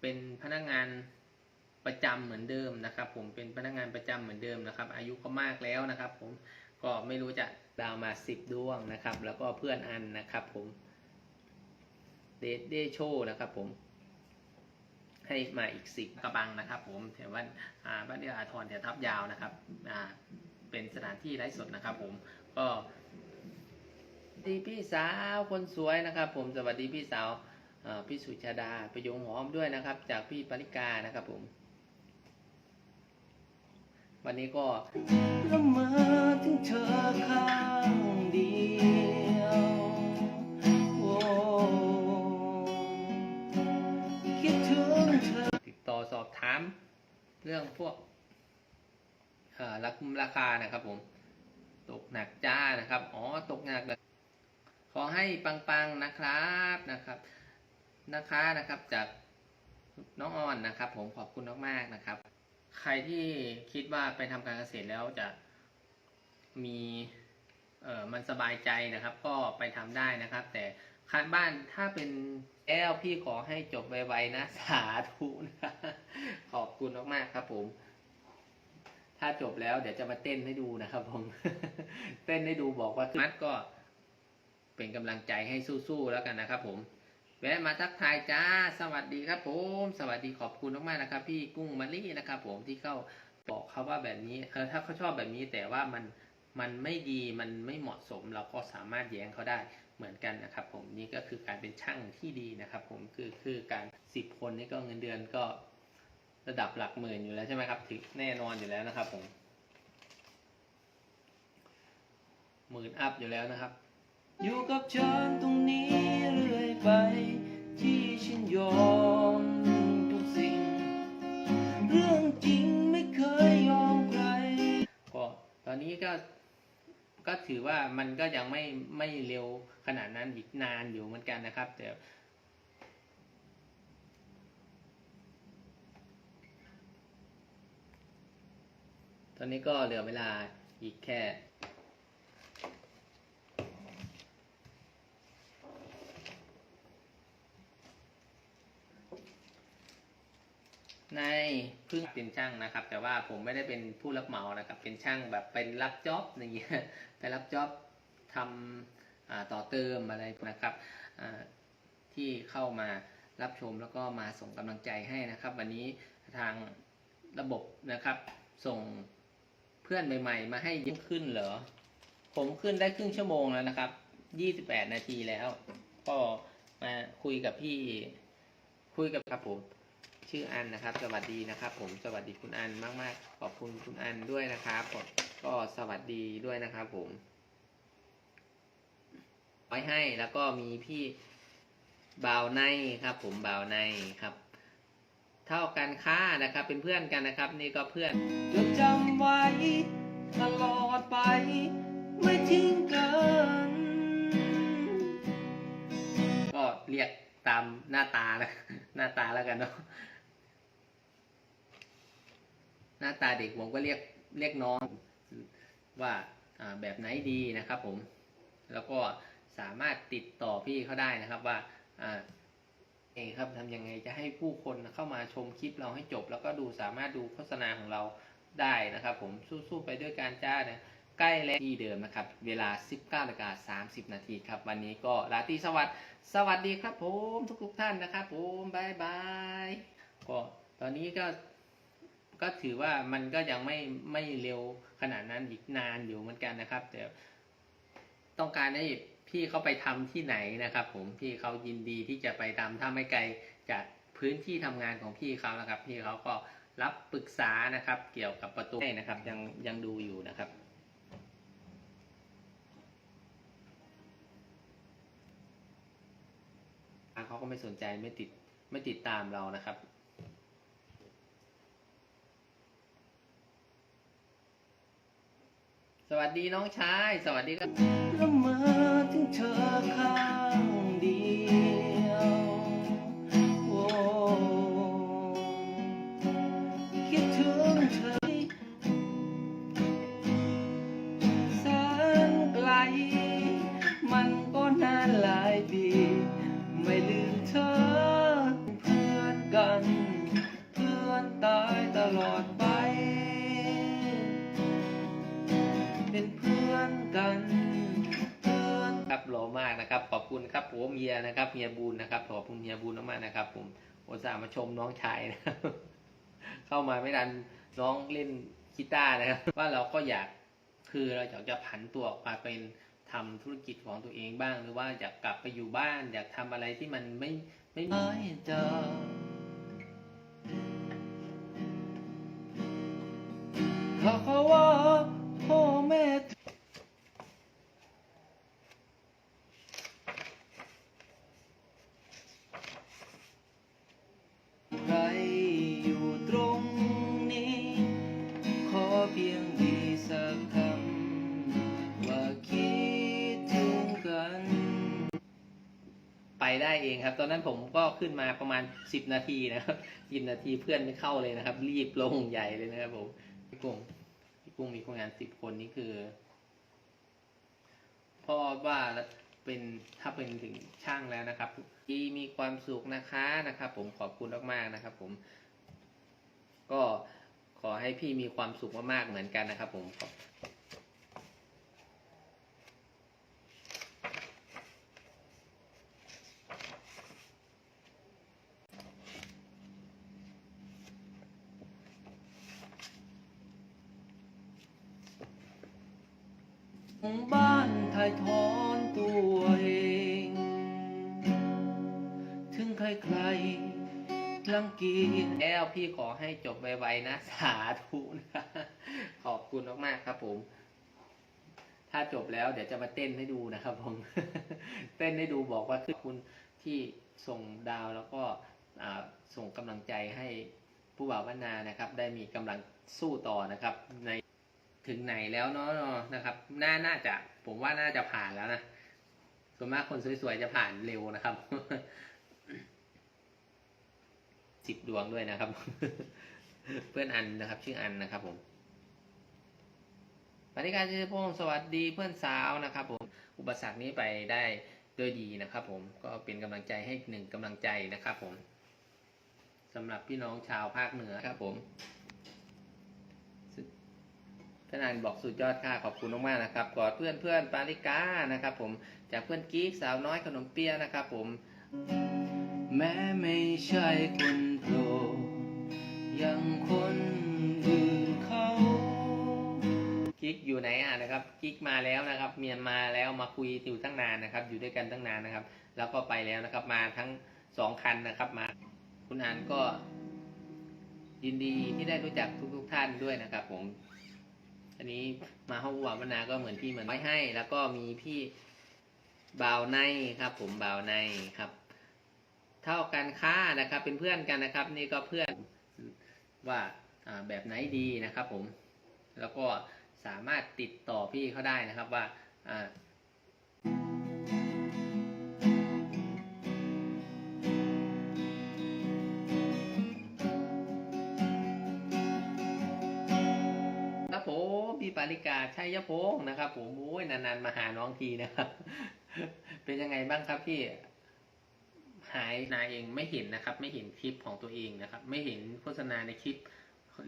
เป็นพนักงานประจำเหมือนเดิมนะครับ ผมเป็นพนักงานประจำเหมือนเดิมนะครับ อายุก็มากแล้วนะครับ ผมก็ไม่รู้จะดาวมาสิบดวงนะครับ แล้วก็เพื่อนอันนะครับ ผมเดทเดโชนะครับ ผม ให้มาอีกสิบกระบังนะครับ ผมแถววันอ่าบ้านเดียอาทรแถวทับยาวนะครับอ่าเป็นสถานที่ไร้สดนะครับ ผมก็ดีพี่สาวคนสวยนะครับ ผมสวัสดีพี่สาว พี่สุชาดาประโยงหอมด้วยนะครับ จากพี่ปริกานะครับผม วันนี้ก็ละมอถึงเธอข้างเดียวโอ้คิดถึงเธอติดต่อสอบถาม เรื่องพวกราคาราคานะครับผม ตกหนักจ้านะครับ อ๋อ ตกหนักเลยขอให้ปังๆนะครับนะครับ นะคะนะครับจากน้องออนนะครับ ผมขอบคุณมากๆนะครับ ใครที่คิดว่าไปทำการเกษตรแล้วจะมีเออมันสบายใจนะครับ ก็ไปทำได้นะครับ แต่คันบ้านถ้าเป็นแอลพี่ขอให้จบไวๆนะ สาธุนะขอบคุณมากๆครับผม ถ้าจบแล้วเดี๋ยวจะมาเต้นให้ดูนะครับ ผม เต้นให้ดูบอกว่ามัดก็เป็นกำลังใจให้สู้ๆแล้วกันนะครับผม แวะมาทักทายจ้า สวัสดีครับผม สวัสดีขอบคุณมากๆนะครับ พี่กุ้งมะลินะครับ ผมที่เข้าบอกเขาว่าแบบนี้ เออถ้าเขาชอบแบบนี้แต่ว่ามันมันไม่ดีมันไม่เหมาะสมเราก็สามารถแย้งเขาได้เหมือนกันนะครับ ผมนี่ก็คือการเป็นช่างที่ดีนะครับ ผมคือคือการสิบคนนี่ก็เงินเดือนก็ระดับหลักหมื่นอยู่แล้วใช่ไหมครับถึงแน่นอนอยู่แล้วนะครับ ผมหมื่นอัพอยู่แล้วนะครับ อยู่กับฉันตรงนี้ ไปที่ฉันยอมทุกสิ่ง เรื่องจริงไม่เคยยอมใครก็ตอนนี้ก็ก็ถือว่ามันก็ยังไม่ไม่เร็วขนาดนั้นอีกนานอยู่เหมือนกันนะครับ แต่ตอนนี้ก็เหลือเวลาอีกแค่ ในเพิ่งเป็นช่างนะครับ แต่ว่าผมไม่ได้เป็นผู้รับเหมานะครับ เป็นช่างแบบเป็นรับจ็อบอย่างเงี้ยไปรับจ็อบทำต่อเติมอะไรนะครับที่เข้ามารับชมแล้วก็มาส่งกำลังใจให้นะครับ วันนี้ทางระบบนะครับ ส่งเพื่อนใหม่ๆ มาให้เยอะขึ้นเหรอ ผมขึ้นได้ครึ่งชั่วโมงแล้วนะครับ28นาทีแล้ว ก็มาคุยกับพี่คุยกับครับผม ชื่ออันนะครับ สวัสดีนะครับ ผมสวัสดีคุณอันมาก ๆ ขอบคุณคุณอันด้วยนะครับผมก็สวัสดีด้วยนะครับผมไว้ให้แล้วก็มีพี่บ่าวในครับ ผมบ่าวในครับ เท่ากันค่านะครับ เป็นเพื่อนกันนะครับ นี่ก็เพื่อนจดจำไว้ตลอดไป ไม่ทิ้งกันก็เรียกตามหน้าตาแล้วหน้าตาแล้วกันเนาะ น้าตาเด็กผมก็เรียกเรียกน้องว่าแบบไหนดีนะครับผม แล้วก็สามารถติดต่อพี่เขาได้นะครับว่าอเองครับทำยังไงจะให้ผู้คนเข้ามาชมคลิปเราให้จบ แล้วก็ดูสามารถดูโฆษณาของเราได้นะครับ ผมสู้ๆไปด้วยการจ้านะใกล้แล้วที่เดิมนะครับ เวลา 19นาฬิกา30 นาทีครับ วันนี้ก็ราตรีสวัสดิ์สวัสดีครับผมทุกๆท่านนะครับผมบายบายก็ตอนนี้ก็ ก็ถือว่ามันก็ยังไม่ไม่เร็วขนาดนั้นอีกนานอยู่เหมือนกันนะครับ แต่ต้องการให้พี่เขาไปทำที่ไหนนะครับ ผมพี่เขายินดีที่จะไปทำถ้าไม่ไกลจากพื้นที่ทำงานของพี่เขานะครับ พี่เขาก็รับปรึกษานะครับ เกี่ยวกับประตูให้นะครับ ยังยังดูอยู่นะครับเขาก็ไม่สนใจไม่ติดไม่ติดตามเรานะครับ วัสดีน้องชาย สวัสดีครับละเมาถึงเธอข้างเดียวโอ้คิดถึงเธอ กันเพื่อนครับหล่อมากนะครับ ขอบคุณครับผมเฮียนะครับเฮียบูนนะครับขอบคุณเฮียบูนมากๆนะครับ ผมอุตส่าห์มาชมน้องชายนะครับเข้ามาไม่ทันน้องเล่นกีตาร์นะครับ ว่าเราก็อยากคือเราอยากจะผันตัวออกมาเป็นทำธุรกิจของตัวเองบ้าง หรือว่าอยากกลับไปอยู่บ้าน อยากทำอะไรที่มันไม่ไม่มีไม่เจอถ้าเขาว่าพ่อแม่ เองครับ ตอนนั้นผมก็ขึ้นมาประมาณสิบนาทีนะครับสิบนาทีเพื่อนไม่เข้าเลยนะครับ รีบลงใหญ่เลยนะครับผมพี่กุ้งพี่กุ้งมีคนงานสิบคนนี่คือพราะว่าเป็นถ้าเป็นถึงช่างแล้วนะครับที่มีความสุขนะคะนะครับ ผมขอบคุณมากๆนะครับ ผมก็ขอให้พี่มีความสุขมากๆเหมือนกันนะครับ ผม บ้านถ่ายถอนตัวเอง ถึงใครๆรังกียจแล้วพี่ขอให้จบไวๆนะ สาธุนะขอบคุณมากๆครับผม ถ้าจบแล้วเดี๋ยวจะมาเต้นให้ดูนะครับผม เต้นให้ดูบอกว่าคือคุณที่ส่งดาวแล้วก็ส่งกำลังใจให้ผู้บ่าวบ้านนานะครับ ได้มีกำลังสู้ต่อนะครับใน ถึงไหนแล้วเนาะนะครับน่าน่าจะ ผมว่าน่าจะผ่านแล้วนะส่วนมากคนสวยๆจะผ่านเร็วนะครับสิบดวงด้วยนะครับ เพื่อนอันนะครับ ชื่ออันนะครับ ผมปฏิการเจริญพงศ์สวัสดีเพื่อนสาวนะครับ ผม อุปสรรคนี้ไปได้ด้วยดีนะครับ ผมก็เป็นกำลังใจให้หนึ่งกำลังใจนะครับ ผมสำหรับพี่น้องชาวภาคเหนือครับ ผม เพื่อนอันบอกสุดยอดค่ะขอบคุณมากๆนะครับกอดเพื่อนเพื่อนปาริกานะครับผมจากเพื่อนกิ๊กสาวน้อยขนมเปี๊ยะนะครับผม แม้ไม่ใช่คนโปรดยังคนอื่นเขากิ๊กอยู่ไหนอะนะครับกิ๊กมาแล้วนะครับ เมียนมาแล้วมาคุยอยู่ตั้งนานนะครับ อยู่ด้วยกันตั้งนานนะครับ แล้วก็ไปแล้วนะครับมาทั้งสองคันนะครับมา คุณอานก็ยินดีที่ได้รู้จักทุกๆท่านด้วยนะครับผม มาห้องวามนาก็เหมือนพี่เหมือนไว้ให้ แล้วก็มีพี่บ่าวในครับ ผมบ่าวในครับ เท่ากันค่านะครับ เป็นเพื่อนกันนะครับ นี่ก็เพื่อนว่าแบบไหนดีนะครับ ผม แล้วก็สามารถติดต่อพี่เขาได้นะครับว่าาริกาชัยพงศ์นะครับผมโอ้ยนานๆมาหาน้องทีนะครับ เป็นยังไงบ้างครับพี่หายนาเองไม่เห็นนะครับ ไม่เห็นคลิปของตัวเองนะครับ ไม่เห็นโฆษณาในคลิป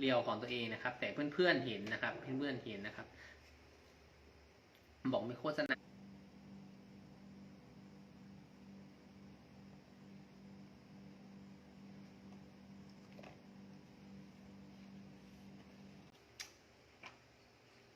เรียวของตัวเองนะครับ แต่เพื่อนๆเห็นนะครับ เพื่อนๆเห็นนะครับ บอกไม่โฆษณา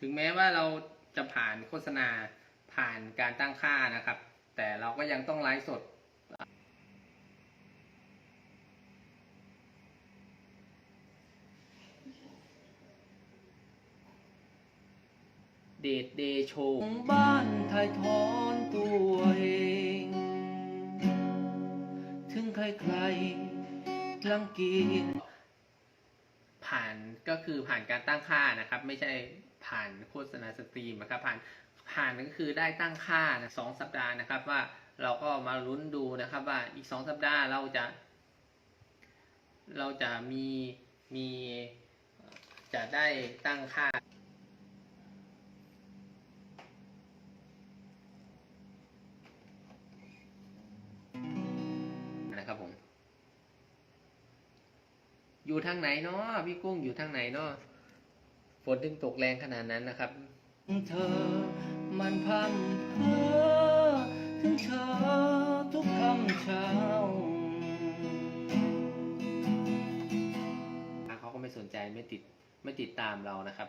ถึงแม้ว่าเราจะผ่านโฆษณาผ่านการตั้งค่านะครับ แต่เราก็ยังต้องไลฟ์สดเดทเดโชบ้านถ่ายถอนตัวเอง ถึงใครๆรังเกียจผ่านก็คือผ่านการตั้งค่านะครับ ไม่ใช่ ผ่านโฆษณาสตรีมนะครับผ่านผ่านก็คือได้ตั้งค่าสองสัปดาห์นะครับ ว่าเราก็มาลุ้นดูนะครับ ว่าอีกสองสัปดาห์เราจะ เราจะมีมีจะได้ตั้งค่านะครับผมอยู่ทางไหนเนาะพี่กุ้งอยู่ทางไหนเนาะ ฝนถึงตกแรงขนาดนั้นนะครับ เธอมันพันเพ้อถึงเธอทุกคำเช้าเขาก็ไม่สนใจไม่ติดไม่ติดตามเรานะครับ